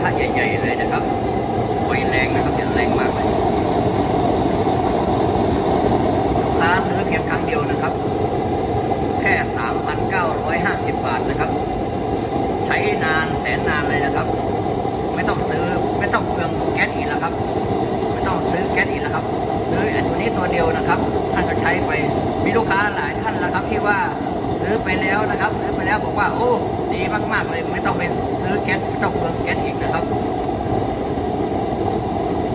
พระใหญ่ๆเลยนะครับไฟแรงนะครับเนี่ยแรงมากเลยค้าซื้อเพียงครั้งเดียวนะครับ แค่ 3,950 บาทนะครับ ใช้นานแสนนานเลยนะครับ ไม่ต้องซื้อไม่ต้องเปลืองแก๊สอีกแล้วครับ อไปแล้วนะครับ ซื้อไปแล้วบอกว่าโอ้ดีมากๆเลยไม่ต้องไปซื้อแก๊สไม่ต้องเปลืองแก๊สอีกนะครับ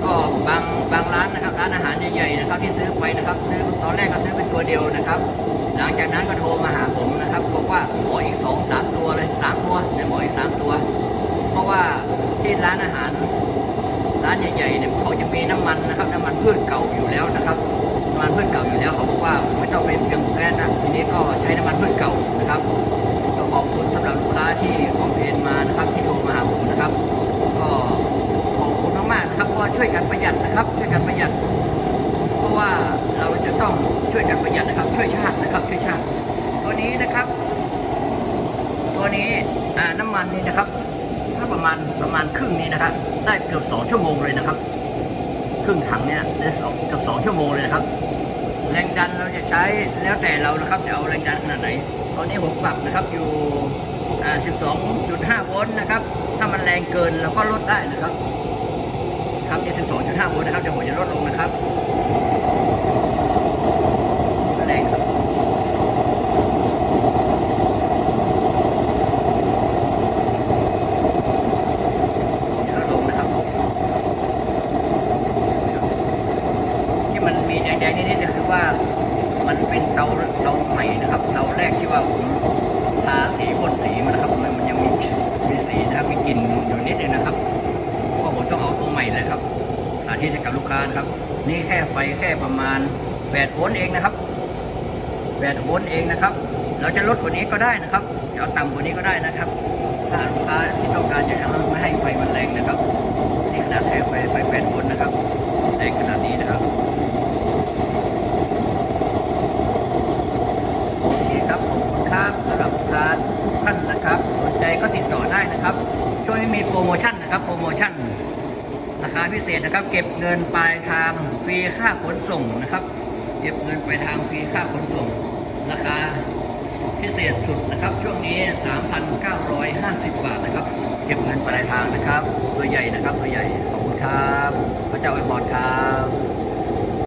ก็บางบางร้านนะครับ ร้านอาหารใหญ่ๆนะครับ ที่ซื้อไปนะครับ ซื้อตอนแรกก็ซื้อเป็นตัวเดียวนะครับ หลังจากนั้นก็โทรมาหาผมนะครับบอกว่าขออีกสองสามตัวเลยสามตัวแต่บออีกสามตัว เพราะว่าที่ร้านอาหารร้านใหญ่ๆเนี่ยเขาจะมีน้ำมันนะครับ น้ำมันพืชเก่าอยู่แล้วนะครับ มันพืชเก่าอยู่แล้วเขาบอกว่าไม่ต้องเป็นเพียงแก๊สนะทีนี้ก็ใช้น้ำมันพืชเก่านะครับก็ขอบคุณสำหรับลูกค้าที่คอมเพนมานะครับที่โทรมาหาผมนะครับ ก็ขอบคุณมากๆนะครับเพราะว่าช่วยกันประหยัดนะครับ ช่วยกันประหยัด เพราะว่าเราจะต้องช่วยกันประหยัดนะครับ ช่วยชาตินะครับช่วยชาติ ตัวนี้นะครับ ตัวนี้อ่าน้ำมันนี่นะครับ ถ้าประมาณประมาณครึ่งนี้นะครับ ได้เกือบสองชั่วโมงเลยนะครับ ครึ่งถังเนี่ยได้สองกับสองชั่วโมงเลยนะครับ แรงดันเราจะใช้แล้วแต่เรานะครับจะเอาแรงดันขนาดไหน ตอนนี้ผมปรับนะครับอยู่อ่า12.5 โวลต์นะครับ ถ้ามันแรงเกินเราก็ลดได้นะครับ ครับที่12.5 โวลต์นะครับเดี๋ยวผมจะลดลงนะครับแรงครับ เดี๋ยวลงนะครับ ที่ มีแดงๆนิดๆก็คือว่า มันเป็นเตาเตาใหม่นะครับ เตาแรกที่ว่าผมทาสีพ่นสีมันนะครับมันมันยังมีมีสีนะครับมีกลิ่นอยู่นิดนึงนะครับเพราะผมต้องเอาตัวใหม่เลยครับ สาธิตให้กับลูกค้านะครับ นี่แค่ไฟแค่ประมาณ8โวลต์เองนะครับ8โวลต์เองนะครับ เราจะลดกว่านี้ก็ได้นะครับจะเอาต่ำกว่านี้ก็ได้นะครับ ถ้าลูกค้าที่ต้องการจะไม่ให้ไฟมันแรงนะครับนี่ขนาดแค่ไฟไฟ8โวลต์นะครับแรงขนาดนี้นะครับ โอเครับขอบคุณครับสำหรับร้านทุกท่านนะครับ สนใจก็ติดต่อได้นะครับ ช่วงนี้มีโปรโมชั่นนะครับ โปรโมชั่นราคาพิเศษนะครับ เก็บเงินปลายทางฟรีค่าขนส่งนะครับ เก็บเงินปลายทางฟรีค่าขนส่ง ราคาพิเศษสุดนะครับ ช่วงนี้ 3,950 บาทนะครับ เก็บเงินปลายทางนะครับ ตัวใหญ่นะครับ ตัวใหญ่ขอบคุณครับ พระเจ้าอวยพรครับ